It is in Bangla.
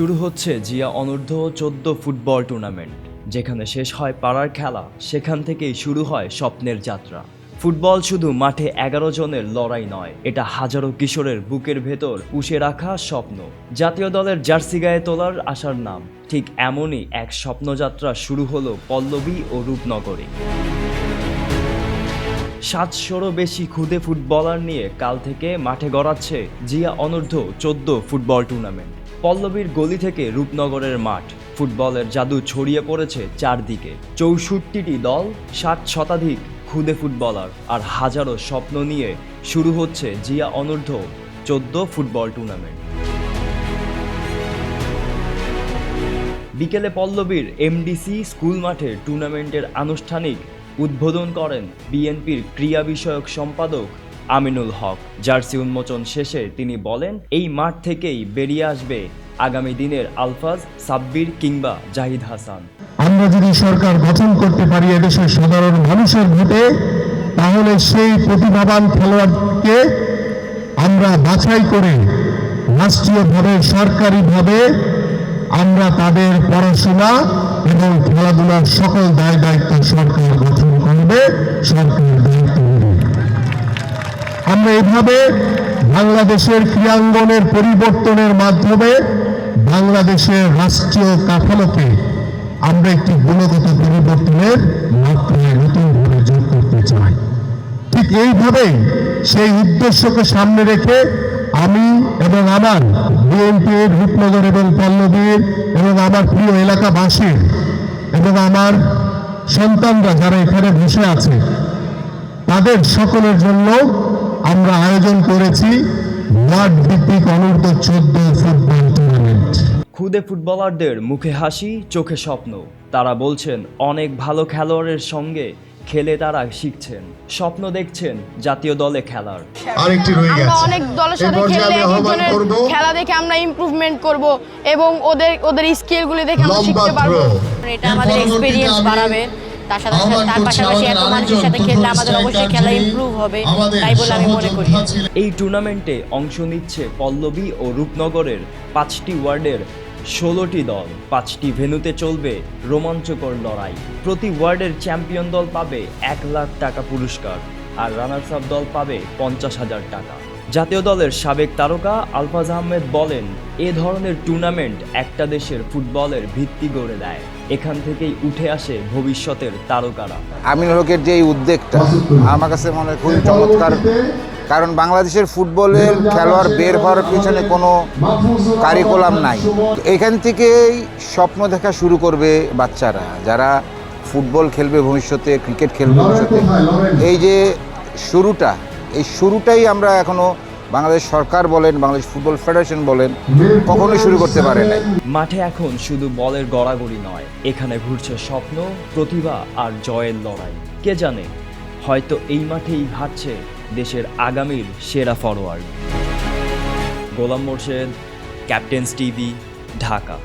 শুরু হচ্ছে জিয়া অনূর্ধ্ব চোদ্দ ফুটবল টুর্নামেন্ট যেখানে শেষ হয় পাড়ার খেলা, সেখান থেকেই শুরু হয় স্বপ্নের যাত্রা। ফুটবল শুধু মাঠে এগারো জনের লড়াই নয়, এটা হাজারো কিশোরের বুকের ভেতর পুষে রাখা স্বপ্ন। জাতীয় দলের জার্সি গায়ে তোলার আশার নাম, ঠিক এমনই এক স্বপ্নযাত্রা শুরু হলো পল্লবী ও রূপনগরে। সাতশোরও বেশি খুদে ফুটবলার নিয়ে কাল থেকে মাঠে গড়াচ্ছে জিয়া অনূর্ধ্ব চোদ্দ ফুটবল টুর্নামেন্ট পল্লবীর গলি থেকে রূপনগরের মাঠ। ফুটবলের জাদু ছড়িয়ে পড়েছে চারদিকে। চৌষট্টিটি দল ষাট শতাধিক খুদে ফুটবলার আর হাজারো স্বপ্ন নিয়ে শুরু হচ্ছে জিয়া অনূর্ধ্ব চোদ্দ ফুটবল টুর্নামেন্ট। বিকেলে পল্লবীর এমডিসি স্কুল মাঠে টুর্নামেন্টের আনুষ্ঠানিক উদ্বোধন করেন বিএনপির ক্রীড়া বিষয়ক সম্পাদক আমিনুল হক। জার্সি উন্মোচন শেষে তিনি বলেন, এই মাঠ থেকেই বেরিয়ে আসবে আগামী দিনের আলফাজ, সাব্বির কিংবা জাহিদ হাসান। আমরা যদি সরকার গঠন করতে পারি এদেশের সাধারণ মানুষের ভোটে, তাহলে সেই প্রতিভাবান খেলোয়াড়কে আমরা বাছাই করে রাষ্ট্রীয়ভাবে, সরকারিভাবে আমরা তাদের পড়াশোনা এবং খেলাধুলার সকল দায় দায়িত্ব সরকার গঠন করবে, সরকার দায়িত্ব আমরা এভাবে বাংলাদেশের ক্রীড়াঙ্গনের পরিবর্তনের মাধ্যমে বাংলাদেশের রাষ্ট্রীয় কাঠামোকে আমরা একটি গুণগত পরিবর্তনের মাত্রায় নতুনভাবে যোগ করতে চাই। ঠিক এইভাবেই সেই উদ্দেশ্যকে সামনে রেখে আমি এবং আমার বিএনপির রূপনগর এবং পল্লবীর এবং আমার প্রিয় এলাকাবাসীর এবং আমার সন্তানরা যারা এখানে বসে আছে, তাদের সকলের জন্য আমরা আয়োজন করেছি ওয়ার্ড ভিত্তিক অনূর্ধ্ব চোদ্দ ফুটবল টুর্নামেন্ট খুদে ফুটবলারদের মুখে হাসি চোখে স্বপ্ন। তারা বলছেন অনেক ভালো খেলোয়াড়ের সঙ্গে খেলে তারা শিখছেন। স্বপ্ন দেখছেন জাতীয় দলে খেলার। আরেকটি রয়ে গেছে। আমরা অনেক দলের সাথে আহ্বান একজনের খেলা দেখে আমরা ইমপ্রুভমেন্ট করব এবং ওদের ওদের স্কিলগুলি দেখে আমরা শিখতে পারব। এটা আমাদের এক্সপিরিয়েন্স বাড়াবে। তার সাথে সাথে তার পাশাপাশি এত মানুষের সাথে খেললে আমাদের অবশ্যই খেলা ইমপ্রুভ হবে তাই বলে আমি মনে করি। এই টুর্নামেন্টে অংশ নিচ্ছে পল্লবী ও রূপনগরের পাঁচটি ওয়ার্ডের ষোলোটি দল। পাঁচটি ভেন্যুতে চলবে রোমাঞ্চকর লড়াই। প্রতি ওয়ার্ডের চ্যাম্পিয়ন দল পাবে এক লাখ টাকা পুরস্কার আর রানার্স আপ দল পাবে পঞ্চাশ হাজার টাকা। জাতীয় দলের সাবেক তারকা আলফাজ আহমেদ বলেন এ ধরনের টুর্নামেন্ট একটা দেশের ফুটবলের ভিত্তি গড়ে দেয়। এখান থেকেই উঠে আসে ভবিষ্যতের তারকারা। আমিন হকের যে উদ্যোগটা, আমার কাছে মনে হয় খুবই চমৎকার। কারণ বাংলাদেশের ফুটবলের খেলোয়াড় বের হওয়ার পিছনে কোনো কারিকুলাম নাই। এখান থেকেই স্বপ্ন দেখা শুরু করবে বাচ্চারা, যারা ফুটবল খেলবে ভবিষ্যতে, ক্রিকেট খেলবে ভবিষ্যতে। এই যে শুরুটা, এই শুরুটাই আমরা এখনও বাংলাদেশ সরকার বলেন, বাংলাদেশ ফুটবল ফেডারেশন বলেন, কখনোই শুরু করতে পারে নাই। মাঠে এখন শুধু বলের গড়াগড়ি নয়, এখানে ঘুরছে স্বপ্ন, প্রতিভা আর জয়ের লড়াই। কে জানে, হয়তো এই মাঠেই হাঁটছে দেশের আগামীর সেরা forward. Golam Morshed, captain's TV, Dhaka.